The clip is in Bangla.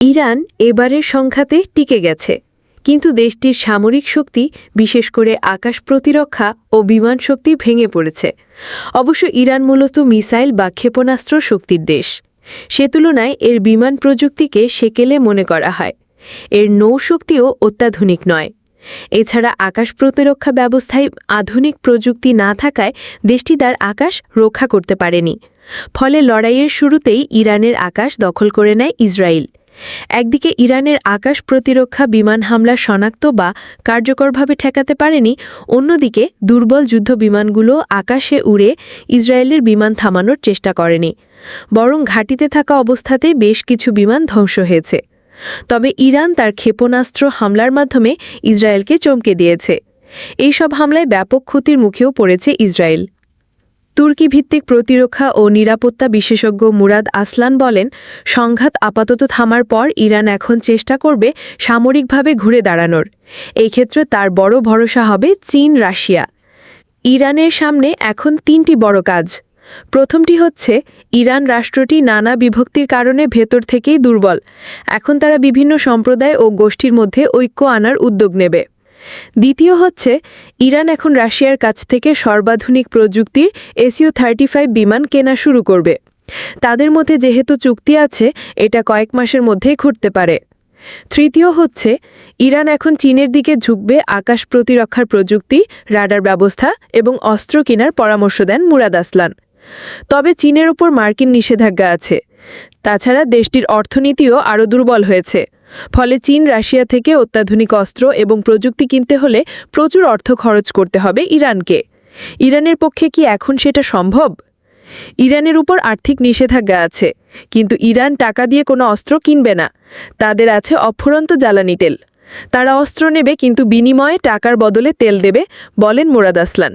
ইরান এবারের সংখ্যাতে টিকে গেছে, কিন্তু দেশটির সামরিক শক্তি, বিশেষ করে আকাশ প্রতিরক্ষা ও বিমান শক্তি ভেঙে পড়েছে। অবশ্য ইরান মূলত মিসাইল বা ক্ষেপণাস্ত্র শক্তির দেশ। সে তুলনায় এর বিমান প্রযুক্তিকে সেকেলে মনে করা হয়। এর নৌশক্তিও অত্যাধুনিক নয়। এছাড়া আকাশ প্রতিরক্ষা ব্যবস্থায় আধুনিক প্রযুক্তি না থাকায় দেশটি তার আকাশ রক্ষা করতে পারেনি। ফলে লড়াইয়ের শুরুতেই ইরানের আকাশ দখল করে নেয় ইসরায়েল। একদিকে ইরানের আকাশ প্রতিরক্ষা বিমান হামলা শনাক্ত বা কার্যকরভাবে ঠেকাতে পারেনি, অন্যদিকে দুর্বল যুদ্ধ বিমানগুলো আকাশে উড়ে ইসরায়েলের বিমান থামানোর চেষ্টা করেনি। বরং ঘাঁটিতে থাকা অবস্থাতে বেশ কিছু বিমান ধ্বংস হয়েছে। তবে ইরান তার ক্ষেপণাস্ত্র হামলার মাধ্যমে ইসরায়েলকে চমকে দিয়েছে। এইসব হামলায় ব্যাপক ক্ষতির মুখেও পড়েছে ইসরায়েল। তুর্কি ভিত্তিক প্রতিরক্ষা ও নিরাপত্তা বিশেষজ্ঞ মুরাদ আসলান বলেন, সংঘাত আপাতত থামার পর ইরান এখন চেষ্টা করবে সামরিকভাবে ঘুরে দাঁড়ানোর। এই ক্ষেত্রে তার বড় ভরসা হবে চীন, রাশিয়া। ইরানের সামনে এখন তিনটি বড় কাজ। প্রথমটি হচ্ছে, ইরান রাষ্ট্রটি নানা বিভক্তির কারণে ভেতর থেকেই দুর্বল। এখন তারা বিভিন্ন সম্প্রদায় ও গোষ্ঠীর মধ্যে ঐক্য আনার উদ্যোগ নেবে। দ্বিতীয় হচ্ছে, ইরান এখন রাশিয়ার কাছ থেকে সর্বাধুনিক প্রযুক্তির এসিও থার্টি বিমান কেনা শুরু করবে। তাদের মধ্যে যেহেতু চুক্তি আছে, এটা কয়েক মাসের মধ্যেই ঘটতে পারে। তৃতীয় হচ্ছে, ইরান এখন চীনের দিকে ঝুঁকবে আকাশ প্রতিরক্ষার প্রযুক্তি, রাডার ব্যবস্থা এবং অস্ত্র কেনার পরামর্শ দেন মুরাদ আসলান। তবে চীনের ওপর মার্কিন নিষেধাজ্ঞা আছে। তাছাড়া দেশটির অর্থনীতিও আরও দুর্বল হয়েছে। ফলে চীন, রাশিয়া থেকে অত্যাধুনিক অস্ত্র এবং প্রযুক্তি কিনতে হলে প্রচুর অর্থ খরচ করতে হবে ইরানকে। ইরানের পক্ষে কি এখন সেটা সম্ভব? ইরানের উপর আর্থিক নিষেধাজ্ঞা আছে, কিন্তু ইরান টাকা দিয়ে কোনো অস্ত্র কিনবে না। তাদের আছে অফুরন্ত জ্বালানি তেল। তারা অস্ত্র নেবে, কিন্তু বিনিময়ে টাকার বদলে তেল দেবে, বলেন মুরাদ আসলান।